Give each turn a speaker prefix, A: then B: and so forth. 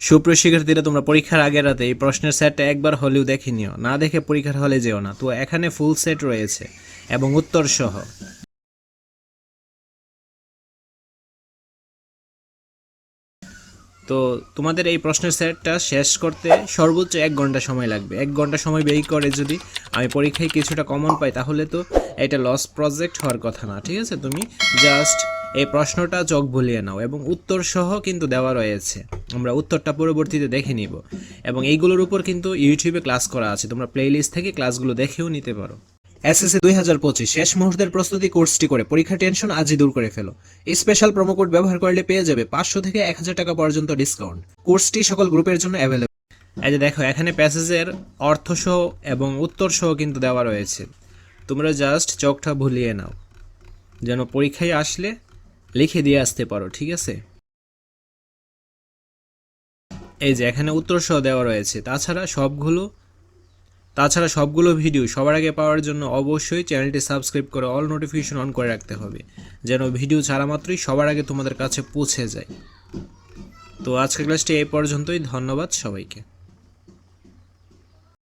A: সুপ্রিয় শিক্ষার্থীরা তোমরা পরীক্ষার আগের রাতে এই প্রশ্নের সেটটা একবার হলেও দেখে নিও। না দেখে পরীক্ষার হলে যেও না। তো এখানে ফুল সেট রয়েছে এবং উত্তর সহ তো তোমাদের এই প্রশ্নের সেটটা শেষ করতে সর্বোচ্চ এক ঘণ্টা সময় লাগবে। এক ঘণ্টা সময় ব্যয় করে যদি আমি পরীক্ষায় কিছুটা কমন পাই, তাহলে তো এটা লস প্রজেক্ট হওয়ার কথা না। ঠিক আছে? তুমি জাস্ট এই প্রশ্নটা চোখ ভুলিয়ে নাও এবং উত্তর সহ কিন্তু দেওয়া রয়েছে। আমরা উত্তরটা পরবর্তীতে দেখে নিব। এবং এইগুলোর উপর কিন্তু ইউটিউবে ক্লাস করা আছে। তোমরা প্লেলিস্ট থেকে ক্লাসগুলো দেখেও নিতে পারো। এসএসসি দুই হাজার পঁচিশ, শেষ মুহূর্তের প্রস্তুতি কোর্সটি করে। পরীক্ষা টেনশন আজই দূর করে ফেলো। স্পেশাল প্রোমো কোড ব্যবহার করলে পেয়ে যাবে পাঁচশো থেকে এক হাজার টাকা পর্যন্ত ডিসকাউন্ট কোর্সটি সকল গ্রুপের জন্য অ্যাভেলেবল এই যে দেখো, এখানে প্যাসেজের অর্থ সহ এবং উত্তর সহ কিন্তু দেওয়া রয়েছে। তোমরা জাস্ট চোখটা ভুলিয়ে নাও। যেন পরীক্ষায় আসলে লিখে দিয়ে আসতে পারো, ঠিক আছে? এই যে এখানে উত্তর সহ দেওয়া রয়েছে। তাছাড়া সবগুলো তাছাড়া সবগুলো ভিডিও সবার আগে পাওয়ার জন্য অবশ্যই চ্যানেলটি সাবস্ক্রাইব করে অল নোটিফিকেশন অন করে রাখতে হবে, যেন ভিডিও ছাড়া মাত্রই সবার আগে তোমাদের কাছে পৌঁছে যায়। তো আজকের ক্লাসটি এই পর্যন্তই, ধন্যবাদ সবাইকে।